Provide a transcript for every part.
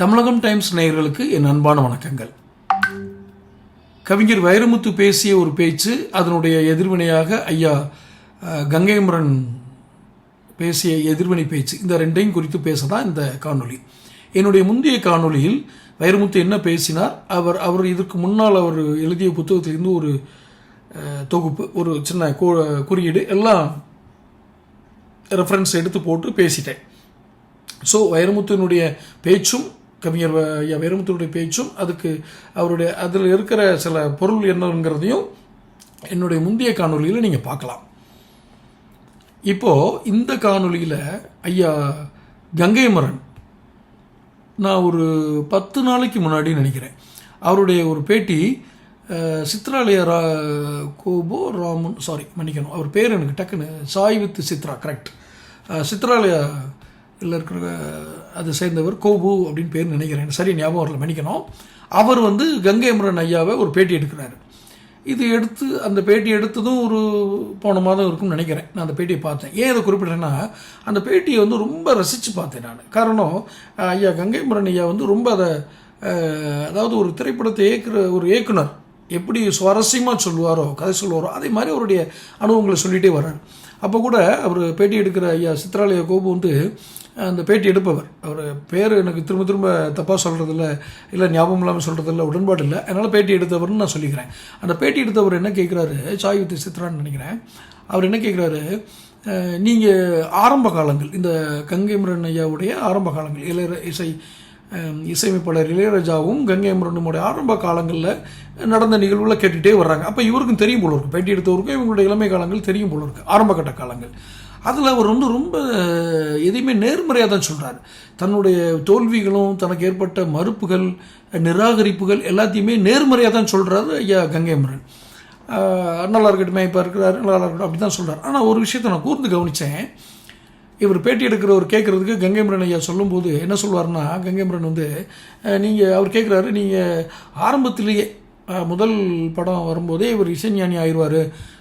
தமிழகம் times நேயர்களுக்கு என் அன்பான வணக்கங்கள். கவிஞர் வைரமுத்து பேசிய ஒரு பேச்சு அதனுடைய எதிர்வினையாக ஐயா கங்கைமரன் பேசிய எதிர்வினை பேச்சு. இந்த ரெண்டையும் குறித்து பேச தான் இந்த காணொளி. என்னுடைய முந்தைய காணொளியில் வைரமுத்து என்ன பேசினார்? அவர் அவர் இதற்கு முன்னால் அவர் எழுதிய புத்தகத்திலிருந்து ஒரு தொகுப்பு ஒரு சின்ன கோ குறியீடு எல்லாம் ரெஃபரன்ஸ் எடுத்து போட்டு பேசிட்டேன். ஸோ வைரமுத்துனுடைய பேச்சும் கவிஞர் ஐயா வைரமுத்துனுடைய பேச்சும் அதுக்கு அவருடைய அதில் இருக்கிற சில பொருள் என்னங்கிறதையும் என்னுடைய முந்தைய காணொளியில் நீங்கள் பார்க்கலாம். இப்போது இந்த காணொளியில் ஐயா கங்கைமரன் நான் ஒரு பத்து நாளைக்கு முன்னாடி நினைக்கிறேன். அவருடைய ஒரு பேட்டி சித்ராலய ரா கோபோ ராமன் சாரி மன்னிக்கணும். அவர் பேர் எனக்கு டக்குன்னு சாய் வித் சித்ரா கரெக்ட் சித்ராலயா இல்லை இருக்கிற அதை சேர்ந்தவர் கோபு அப்படின்னு பேர் நினைக்கிறேன். சரி ஞாபகம் வரல மன்னிக்கணும். அவர் வந்து கங்கைமரன் ஐயாவை ஒரு பேட்டி எடுக்கிறாரு. இது எடுத்து அந்த பேட்டி எடுத்ததும் ஒரு போன மாதம் இருக்கும்னு நினைக்கிறேன். நான் அந்த பேட்டியை பார்த்தேன். ஏன் இதை குறிப்பிட்டேன்னா அந்த பேட்டியை வந்து ரொம்ப ரசித்து பார்த்தேன் நான். காரணம் ஐயா கங்கை முரன் ஐயா வந்து ரொம்ப அதை அதாவது ஒரு திரைப்படத்தை இயக்குற ஒரு இயக்குனர். எப்படி சுவாரஸ்யமாக சொல்லுவாரோ கதை சொல்லுவாரோ அதே மாதிரி அவருடைய அனுபவங்களை சொல்லிகிட்டே வர்றார். அப்போ கூட அவர் பேட்டி எடுக்கிற ஐயா சித்ராலய கோபு வந்து அந்த பேட்டி எடுப்பவர். அவர் பேர் எனக்கு திரும்ப திரும்ப தப்பாக சொல்கிறதில்ல இல்லை ஞாபகம் இல்லாமல் சொல்கிறதில்ல உடன்பாடு இல்லை. அதனால் பேட்டி எடுத்தவர்னு நான் சொல்லிக்கிறேன். அந்த பேட்டி எடுத்தவர் என்ன கேட்குறாரு சாய் வித் சித்ரான்னு நினைக்கிறேன். அவர் என்ன கேட்குறாரு நீங்கள் ஆரம்ப காலங்கள் இந்த கங்கைமரன் ஐயாவுடைய ஆரம்ப காலங்கள் இளைய இசை இசையமைப்பாளர் இளையராஜாவும் கங்கைமரனுடைய ஆரம்ப காலங்களில் நடந்த நிகழ்வுகளை கேட்டுகிட்டே வர்றாங்க. அப்போ இவருக்கும் தெரியும் போல இருக்கு. பேட்டி எடுத்தவருக்கும் இவங்களுடைய இளமை காலங்கள் தெரியும் போல இருக்குது ஆரம்ப கட்ட காலங்கள். அதில் அவர் வந்து ரொம்ப எதையுமே நேர்மறையாக தான் சொல்கிறார் தன்னுடைய தோல்விகளும் தனக்கு ஏற்பட்ட மறுப்புகள் நிராகரிப்புகள் எல்லாத்தையுமே நேர்மறையாக தான் சொல்கிறாரு ஐயா கங்கை முரன் நல்லா இருக்கட்டுமே இப்போ இருக்கிறாரு நல்லா இருக்கட்டும் அப்படி தான் சொல்கிறார் ஆனால் ஒரு விஷயத்தை நான் கூர்ந்து கவனித்தேன் இவர் பேட்டி எடுக்கிறவர் கேட்குறதுக்கு கங்கைமரன் ஐயா சொல்லும்போது என்ன சொல்வார்னா கங்கைமரன் வந்து நீங்கள் அவர் கேட்குறாரு நீங்கள் ஆரம்பத்திலேயே முதல் படம் வரும்போதே இவர் இசைஞானி ஆயிடுவார்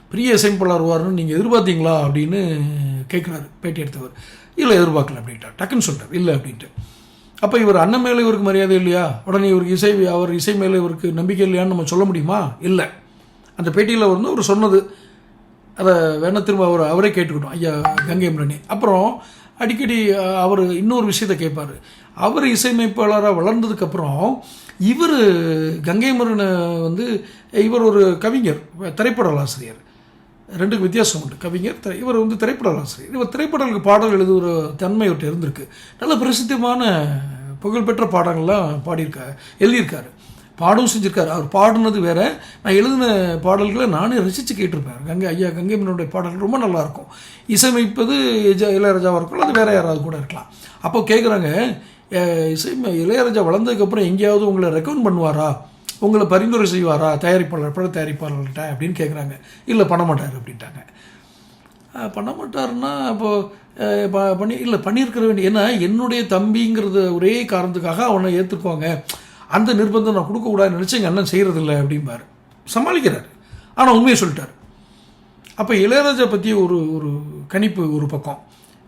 பெரிய இசையமைப்பாளர் வருவார்னு நீங்கள் எதிர்பார்த்தீங்களா? அப்படின்னு கேட்குறாரு பேட்டி எடுத்தவர். இல்லை எதிர்பார்க்கல அப்படின்ட்டா டக்குன்னு சொல்லிட்டார் இல்லை அப்படின்ட்டு. அப்போ இவர் அண்ணன் மேலே இவருக்கு மரியாதை இல்லையா? உடனே இவருக்கு இசை அவர் இசை மேலே இவருக்கு நம்பிக்கை இல்லையான்னு நம்ம சொல்ல முடியுமா? இல்லை. அந்த பேட்டியில் வந்து அவர் சொன்னது அதை வேணால் திரும்ப அவர் அவரே கேட்டுக்கிட்டோம் ஐயா கங்கை முரணி அப்புறம் அடிக்கடி அவர் இன்னொரு விஷயத்தை கேட்பார். அவர் இசையமைப்பாளராக வளர்ந்ததுக்கப்புறம் இவர் கங்கை முரணை வந்து இவர் ஒரு கவிஞர் திரைப்பட ஆசிரியர். ரெண்டுக்கு வித்தியாசம் உண்டு. கவிஞர் திரை இவர் வந்து திரைப்படலாசிரியர் இவர் திரைப்படங்களுக்கு பாடல் எழுதுகிற தன்மை அவர்கிட்ட இருந்திருக்கு. நல்ல பிரசித்தமான புகழ்பெற்ற பாடங்கள்லாம் பாடியிருக்காரு எழுதியிருக்காரு. பாடவும் செஞ்சுருக்காரு. அவர் பாடினது வேற. நான் எழுதின பாடல்களை நானே ரசித்து கேட்டிருப்பேன். கங்கை ஐயா கங்கை மன்னனுடைய பாடல்கள் ரொம்ப நல்லாயிருக்கும். இசையமைப்பது இளையராஜாவாக இருக்கலாம் அது வேற யாராவது கூட இருக்கலாம். அப்போ கேட்குறாங்க இசை இளையராஜா வளர்ந்ததுக்கப்புறம் எங்கேயாவது உங்களை ரெக்கமெண்ட் பண்ணுவாரா? உங்களை பரிந்துரை செய்வாரா? தயாரிப்பாளர் பட தயாரிப்பாளர்கிட்ட அப்படின்னு கேட்குறாங்க இல்லை பண்ண மாட்டார் அப்படின்ட்டாங்க. பண்ண மாட்டாருன்னா அப்போது பண்ணி இல்லை பண்ணியிருக்கிற வேண்டிய ஏன்னா என்னுடைய தம்பிங்கிறது ஒரே காரணத்துக்காக அவனை ஏற்றுக்கோங்க அந்த நிர்பந்தம் நான் கொடுக்கக்கூடாதுன்னு நினச்சி எங்கள் அண்ணன் செய்கிறதில்ல அப்படிம்பார். சமாளிக்கிறார். ஆனால் உண்மையை சொல்லிட்டார். அப்போ இளையராஜா பற்றி ஒரு ஒரு கணிப்பு ஒரு பக்கம்.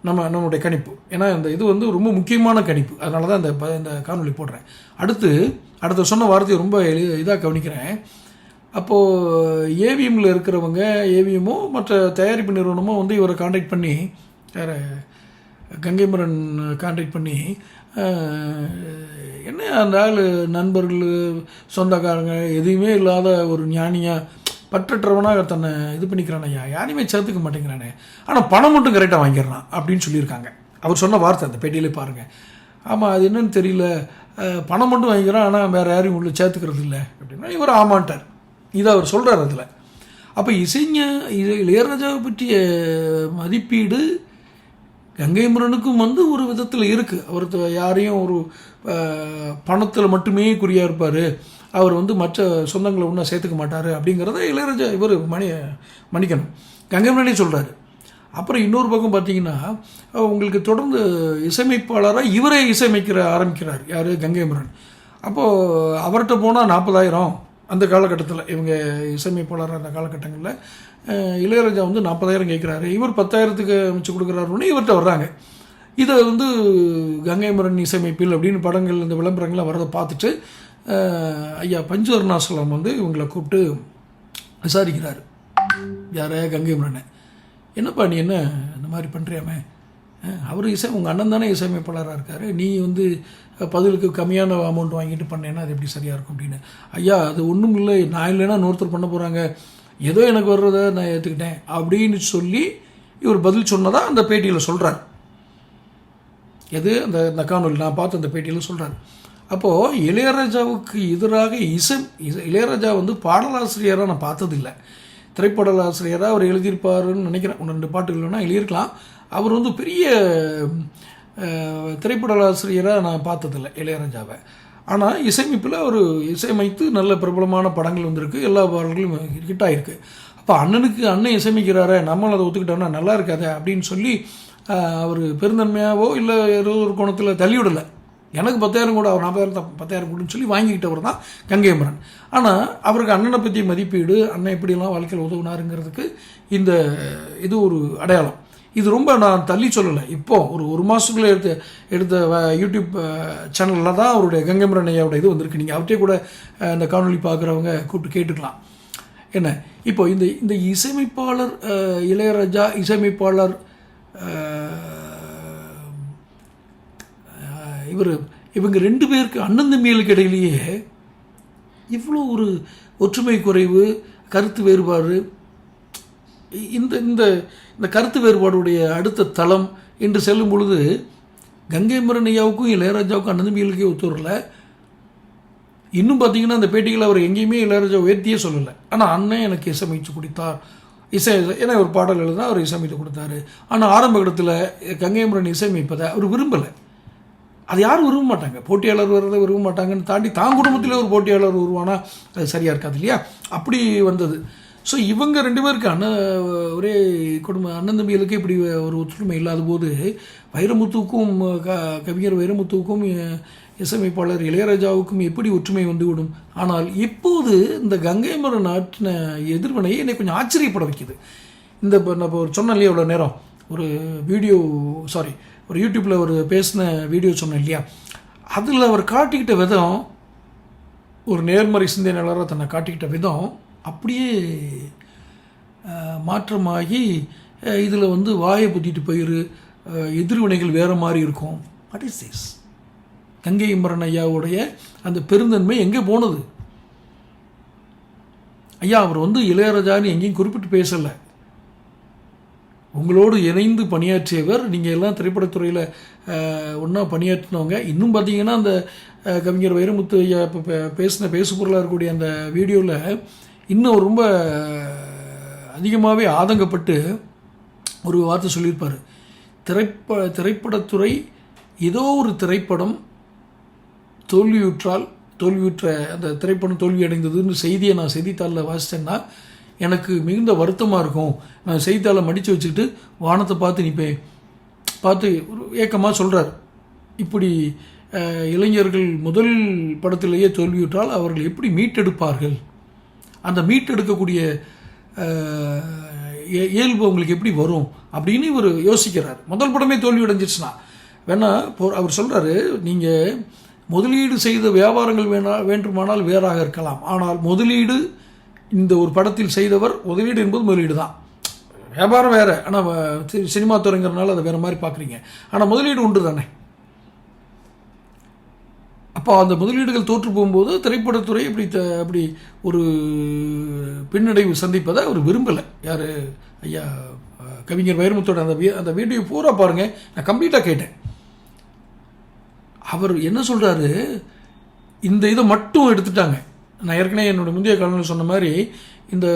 நம்ம நம்மளுடைய கணிப்பு. ஏன்னா இந்த இது வந்து ரொம்ப முக்கியமான கணிப்பு. அதனால தான் இந்த இந்த காணொலி போடுறேன். அடுத்து அடுத்த சொன்ன வார்த்தையை ரொம்ப இதாக கவனிக்கிறேன். அப்போது ஏவிஎம்மில் இருக்கிறவங்க ஏவிஎம்மோ மற்ற தயாரிப்பு நிறுவனமோ வந்து இவரை காண்டாக்ட் பண்ணி வேறு கங்கைமரன் காண்டாக்ட் பண்ணி என்ன அந்த ஆள் நண்பர்கள் சொந்தக்காரங்க எதுவுமே இல்லாத ஒரு ஞானியாக பற்றற்றவனாக தன்னை இது பண்ணிக்கிறானே ஐயா. யாரையுமே சேர்த்துக்க மாட்டேங்கிறானே. ஆனால் பணம் மட்டும் கரெக்டாக வாங்கிடுறான் அப்படின்னு சொல்லியிருக்காங்க. அவர் சொன்ன வார்த்தை அந்த பேட்டியிலே பாருங்கள் ஆமாம் அது என்னன்னு தெரியல. பணம் மட்டும் வாங்கிக்கிறான் ஆனால் வேறு யாரையும் உள்ள சேர்த்துக்கிறது இல்லை அப்படின்னா இவர் ஆமான்ட்டார். இதை அவர் சொல்கிறார் அதில். அப்போ இசைஞ இளையராஜாவை பற்றிய மதிப்பீடு கங்கை முரனுக்கும் வந்து ஒரு விதத்தில் இருக்குது அவர் த- யாரையும் ஒரு பணத்தில் மட்டுமே குறியாக இருப்பார். அவர் வந்து மற்ற சொந்தங்களை ஒன்றும் சேர்த்துக்க மாட்டார் அப்படிங்கிறத இளையராஜா இவர் மணி மன்னிக்கணும். கங்கை முரனே சொல்கிறாரு அப்புறம் இன்னொரு பக்கம் பார்த்தீங்கன்னா உங்களுக்கு தொடர்ந்து இசையமைப்பாளராக இவரே இசையமைக்கிற ஆரம்பிக்கிறார். யார்? கங்கைமுரன் அப்போது அவர்கிட்ட போனால் நாற்பதாயிரம் அந்த காலகட்டத்தில். இவங்க இசையமைப்பாளர் அந்த காலகட்டங்களில் இளையராஜா வந்து நாற்பதாயிரம் கேட்குறாரு இவர் பத்தாயிரத்துக்கு அமைச்சு கொடுக்குறாருன்னு இவர்கிட்ட வர்றாங்க. இதை வந்து கங்கை மரன் இசையமைப்பில் அப்படின்னு படங்கள் இந்த விளம்பரங்கள்லாம் வரதை பார்த்துட்டு ஐயா பஞ்சு அருணாசலம் வந்து இவங்களை கூப்பிட்டு விசாரிக்கிறார். யார? கங்கை மரனை என்னப்பா நீ என்ன இந்த மாதிரி பண்ணுறியாமே அவர் இசை உங்கள் அண்ணன் தானே இசையமைப்பாளராக இருக்கார். நீ வந்து பதிலுக்கு கம்மியான அமௌண்ட் வாங்கிட்டு பண்ணேன்னா அது எப்படி சரியாக இருக்கும் அப்படின்னு. ஐயா அது ஒன்றும் இல்லை. நான் இல்லைன்னா இன்னொருத்தர் பண்ண போகிறாங்க ஏதோ எனக்கு வர்றதை நான் ஏற்றுக்கிட்டேன் அப்படின்னு சொல்லி இவர் பதில் சொன்னதாக அந்த பேட்டியில் சொல்கிறார் எது? அந்த அந்த காணொலி நான் பார்த்து அந்த பேட்டியில் சொல்கிறார் அப்போது இளையராஜாவுக்கு எதிராக இசை இசை- இளையராஜா வந்து பாடலாசிரியராக நான் பார்த்ததில்லை. திரைப்பாடலாசிரியராக அவர் எழுதியிருப்பாருன்னு நினைக்கிறேன். ஒன்று ரெண்டு பாட்டுகள் வேணால் எழுதியிருக்கலாம். அவர் வந்து பெரிய திரைப்பட ஆசிரியராக நான் பார்த்ததில்லை இளையராஜாவை. ஆனால் இசையமைப்பில் அவர் இசையமைத்து நல்ல பிரபலமான படங்கள் வந்திருக்கு. எல்லா பாடல்களும் ஹிட் ஆகிருக்கு அப்போ அண்ணனுக்கு அண்ணன் இசையமைக்கிறாரே நம்மளும் அதை ஒத்துக்கிட்டோம்னா நல்லா இருக்காதே அப்படின்னு சொல்லி அவர் பெருந்தன்மையாவோ இல்லை ஏதோ ஒரு கோணத்தில் தள்ளிவிடலை. எனக்கு பத்தாயிரம் கூட அவர் நாற்பதாயிரம் தான் பத்தாயிரம் கூடன்னு சொல்லி வாங்கிக்கிட்டவர் தான் கங்கையமரன் ஆனால் அவருக்கு அண்ணனை பற்றி மதிப்பீடு அண்ணன் எப்படிலாம் வாழ்க்கையில் உதவுனாருங்கிறதுக்கு இந்த இது ஒரு அடையாளம். இது ரொம்ப நான் தள்ளி சொல்லலை. இப்போது ஒரு ஒரு மாதத்துக்குள்ளே எடுத்த எடுத்த வ- யூடியூப் சேனலில் தான் அவருடைய கங்கைமரன் ஐயாவோட இது வந்திருக்கு. நீங்கள் அவர்கிட்டே கூட இந்த காணொலி பார்க்குறவங்க கூப்பிட்டு கேட்டுக்கலாம். என்ன? இப்போ இந்த இந்த இசையமைப்பாளர் இளையராஜா இசையமைப்பாளர் இவர் இவங்க ரெண்டு பேருக்கு அண்ணன் தம்பிகளுக்கு இடையிலேயே இவ்வளோ ஒரு ஒற்றுமை குறைவு கருத்து வேறுபாடு இந்த இந்த இந்த கருத்து வேறுபாடுடைய அடுத்த தளம் என்று செல்லும் பொழுது கங்கை முரணையாவுக்கும் இளையராஜாவுக்கும் அண்ணன் தம்பிகளுக்கே இன்னும் பார்த்தீங்கன்னா அந்த பேட்டிகள் அவர் எங்கேயுமே இளையராஜா உயர்த்தியே சொல்லலை. ஆனால் அண்ணன் எனக்கு இசையமைச்சு கொடுத்தார். இசை ஏன்னா ஒரு பாடல் எழுதுனா அவர் இசையமைத்து கொடுத்தாரு. ஆனால் ஆரம்ப இடத்துல கங்கைமரன் இசையமைப்பதை அவர் விரும்பலை. அது யாரும் விரும்ப மாட்டாங்க. போட்டியாளர் வர்றதை விரும்ப மாட்டாங்கன்னு தாண்டி தான் குடும்பத்தில் ஒரு போட்டியாளர் உருவானா அது சரியாக இருக்காது இல்லையா? அப்படி வந்தது. ஸோ இவங்க ரெண்டு பேருக்கு அண்ணன் ஒரே குடும்ப அண்ணன் தம்பிகளுக்கு இப்படி ஒரு ஒற்றுமை இல்லாத போது வைரமுத்துவுக்கும் க கவிஞர் வைரமுத்துவுக்கும் இசையமைப்பாளர் இளையராஜாவுக்கும் எப்படி ஒற்றுமை வந்துவிடும்? ஆனால் இப்போது இந்த கங்கை நாட்டின ஆற்றின எதிர்வினை என்னை கொஞ்சம் ஆச்சரியப்பட வைக்கிது. இந்த இப்போ நான் இப்போ ஒரு சொன்னேன் இல்லையா இவ்வளோ நேரம்? ஒரு வீடியோ சாரி ஒரு யூடியூப்பில் ஒரு பேசின வீடியோ சொன்னேன் இல்லையா? அதில் அவர் காட்டிக்கிட்ட விதம் ஒரு நேர்மறை சிந்தனையாளராக தன்னை காட்டிக்கிட்ட விதம் அப்படியே மாற்றமாகி இதில் வந்து வாயை புத்திட்டு போயிரு எதிர்வினைகள் வேறு மாதிரி இருக்கும். What is this Gangai Amaran ஐயாவுடைய அந்த பெருந்தன்மை எங்கே போனது? ஐயா அவர் வந்து இளையராஜான்னு எங்கேயும் குறிப்பிட்டு பேசலை. உங்களோடு இணைந்து பணியாற்றியவர். நீங்கள் எல்லாம் திரைப்படத்துறையில் ஒன்றா பணியாற்றினவங்க. இன்னும் பார்த்தீங்கன்னா அந்த கவிஞர் வைரமுத்து ஐயா இப்போ பேசின பேசுபொருளாக இருக்கக்கூடிய அந்த வீடியோவில் இன்னும் ரொம்ப அதிகமாகவே ஆதங்கப்பட்டு ஒரு வார்த்தை சொல்லியிருப்பார். திரைப்ப திரைப்படத்துறை ஏதோ ஒரு திரைப்படம் தோல்வியுற்றால் தோல்வியுற்ற அந்த திரைப்படம் தோல்வி அடைந்ததுன்னு செய்தியை நான் செய்தித்தாளில் வாசித்தேன்னா எனக்கு மிகுந்த வருத்தமாக இருக்கும். நான் செய்தித்தாளை மடித்து வச்சுக்கிட்டு வானத்தை பார்த்து நிற்பேன். பார்த்து ஒரு ஏக்கமாக சொல்கிறார் இப்படி இளைஞர்கள் முதல் படத்திலேயே தோல்வியுற்றால் அவர்கள் எப்படி மீட்டெடுப்பார்கள்? அந்த மீட்டெடுக்கக்கூடிய இயல்பு அவங்களுக்கு எப்படி வரும்? அப்படின்னு இவர் யோசிக்கிறார். முதல் படமே தோல்வி அடைஞ்சிருச்சுன்னா வேணா போ அவர் சொல்கிறாரு நீங்கள் முதலீடு செய்த வியாபாரங்கள் வேணா வேண்டுமானால் வேறாக இருக்கலாம். ஆனால் முதலீடு இந்த ஒரு படத்தில் செய்தவர் உதவீடு என்பது முதலீடு தான். வியாபாரம் வேறு. ஆனால் சினிமா துறைங்கிறனால அதை வேறு மாதிரி பார்க்குறீங்க. ஆனால் முதலீடு உண்டு தானே. அப்போ அந்த முதலீடுகள் தோற்று போகும்போது திரைப்படத்துறை அப்படி த அப்படி ஒரு பின்னடைவு சந்திப்பதை அவர் விரும்பலை. யார்? ஐயா கவிஞர் வைரமுத்தோட அந்த வீ அந்த வீடியோ பூரா பாருங்கள் நான் கம்ப்ளீட்டாக கேட்டேன். அவர் என்ன சொல்கிறாரு இந்த இதை மட்டும் எடுத்துட்டாங்க. நான் ஏற்கனவே என்னோட முந்தைய காலங்களில் சொன்ன மாதிரி இந்த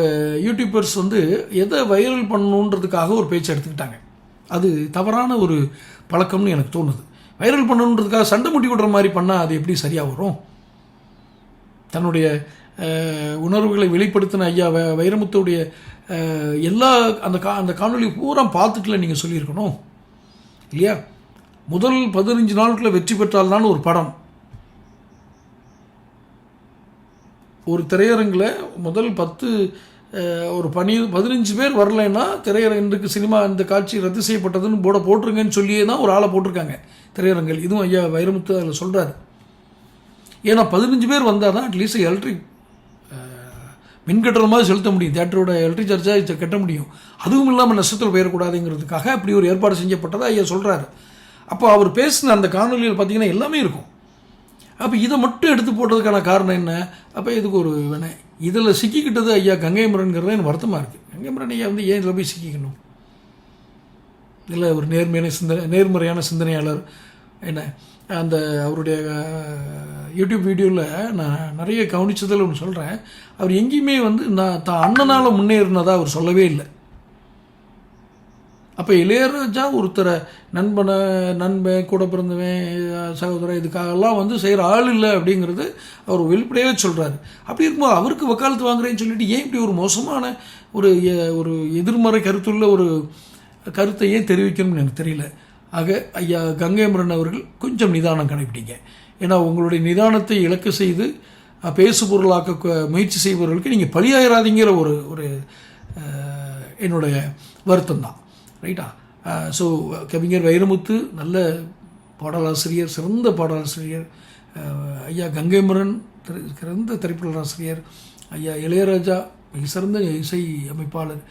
யூடியூபர்ஸ் வந்து எதை வைரல் பண்ணணுன்றதுக்காக ஒரு பேச்சு எடுத்துக்கிட்டாங்க. அது தவறான ஒரு பழக்கம்னு எனக்கு தோணுது. வைரல் பண்ணணுன்றதுக்காக சண்டை முட்டி விடுற மாதிரி பண்ணால் அது எப்படி சரியாக வரும்? தன்னுடைய உணர்வுகளை வெளிப்படுத்தின ஐயா வ- வைரமுத்துடைய எல்லா அந்த கா அந்த காணொலி பூரா பார்த்துட்டுல நீங்கள் சொல்லியிருக்கணும். இல்லையா? முதல் பதினஞ்சு நாளுக்குள்ள வெற்றி பெற்றால்தான் ஒரு படம். ஒரு திரையரங்கில் முதல் பத்து ஒரு பனி பதினஞ்சு பேர் வரலைன்னா திரையரங்குக்கு சினிமா இந்த காட்சி ரத்து செய்யப்பட்டதுன்னு போட போட்டிருங்கன்னு சொல்லியே தான் ஒரு ஆளை போட்டிருக்காங்க திரையரங்கில். இதுவும் ஐயா வைரமுத்து அதில் சொல்கிறாரு ஏன்னா பதினஞ்சு பேர் வந்தால் தான் அட்லீஸ்ட் எலக்ட்ரிக் மின் கட்டணமாக செலுத்த முடியும். தேட்டரோட எலக்ட்ரிக் சார்ஜாக கட்ட முடியும். அதுவும் இல்லாமல் நஷ்டத்தில் போயிடக்கூடாதுங்கிறதுக்காக அப்படி ஒரு ஏற்பாடு செஞ்சப்பட்டதாக ஐயா சொல்கிறாரு அப்போ அவர் பேசின அந்த காணொலியில் பார்த்தீங்கன்னா எல்லாமே இருக்கும். அப்போ இதை மட்டும் எடுத்து போட்டதுக்கான காரணம் என்ன? அப்போ இதுக்கு ஒரு வினை. இதில் சிக்கிக்கிட்டது ஐயா கங்கைமரன்கிறது எனக்கு வருத்தமாக இருக்குது கங்கைமரன் ஐயா வந்து ஏன் இதில் போய் சிக்கிக்கணும்? இல்லை ஒரு நேர்மையான சிந்தனை நேர்மறையான சிந்தனையாளர். என்ன? அந்த அவருடைய யூடியூப் வீடியோவில் நான் நிறைய கவனிச்சதில் ஒன்று சொல்கிறேன் அவர் எங்கேயுமே வந்து நான் தான் அண்ணனால் முன்னேறினதாக அவர் சொல்லவே இல்லை. அப்போ இளையராஜா ஒருத்தரை நண்பனை நண்பன் கூட பிறந்தவன் சகோதரன் இதுக்காகலாம் வந்து செய்கிற ஆள் இல்லை அப்படிங்கிறது அவர் வெளிப்படையாக சொல்கிறாரு அப்படி இருக்கும்போது அவருக்கு வக்காலத்து வாங்குறேன்னு சொல்லிட்டு ஏன் இப்படி ஒரு மோசமான ஒரு ஒரு எதிர்மறை கருத்துள்ள ஒரு கருத்தை ஏன் தெரிவிக்கணும்னு எனக்கு தெரியல. ஆக ஐயா கங்கைமரன் அவர்கள் கொஞ்சம் நிதானம் கடைபிடிங்க ஏன்னா உங்களுடைய நிதானத்தை இலக்கு செய்து பேசு பொருளாக்க முயற்சி செய்பவர்களுக்கு நீங்கள் பலியாயிராதீங்கிற ஒரு ஒரு என்னுடைய வருத்தம் தான் ரைட்டா? ஸோ கவிஞர் வைரமுத்து நல்ல பாடலாசிரியர் சிறந்த பாடலாசிரியர் ஐயா கங்கைமரன் திரை- சிறந்த திரைப்படலாசிரியர் ஐயா இளையராஜா மிக சிறந்த இசை அமைப்பாளர்.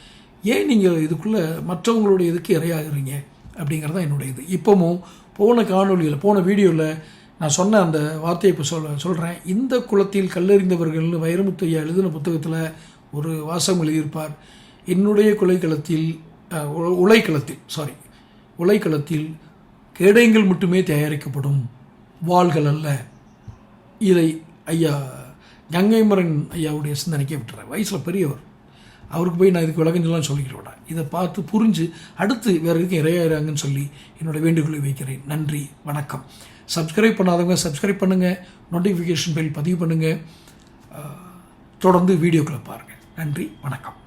ஏன் நீங்கள் இதுக்குள்ளே மற்றவங்களுடைய இதுக்கு இரையாகிறீங்க? அப்படிங்கிறது தான் என்னுடைய இது. இப்போவும் போன காணொளியில் போன வீடியோவில் நான் சொன்ன அந்த வார்த்தையை இப்போ சொல் சொல்கிறேன் இந்த குளத்தில் கல்லறிந்தவர்கள்னு வைரமுத்து ஐயா எழுதின புத்தகத்தில் ஒரு வாசகம் எழுதியிருப்பார். என்னுடைய கொலைக்களத்தில் உலைக்களத்தில் சாரி உலைக்களத்தில் கேடயங்கள் மட்டுமே தயாரிக்கப்படும் வாள்கள் அல்ல. இதை ஐயா கங்கைமரன் ஐயாவுடைய சிந்தனைக்கே விட்டுறேன் வயசில் பெரியவர். அவருக்கு போய் நான் இதுக்கு விளக்கஞ்செல்லாம் சொல்லிக்கிட்டு இதை பார்த்து புரிஞ்சு அடுத்து வேறு இதுக்கு இரையாயிராங்கன்னு சொல்லி என்னோட வேண்டுகோளை வைக்கிறேன். நன்றி வணக்கம். சப்ஸ்கிரைப் பண்ணாதவங்க சப்ஸ்கிரைப் பண்ணுங்கள் நோட்டிஃபிகேஷன் பெல் பதிவு பண்ணுங்கள் தொடர்ந்து வீடியோக்களை பாருங்கள் நன்றி வணக்கம்.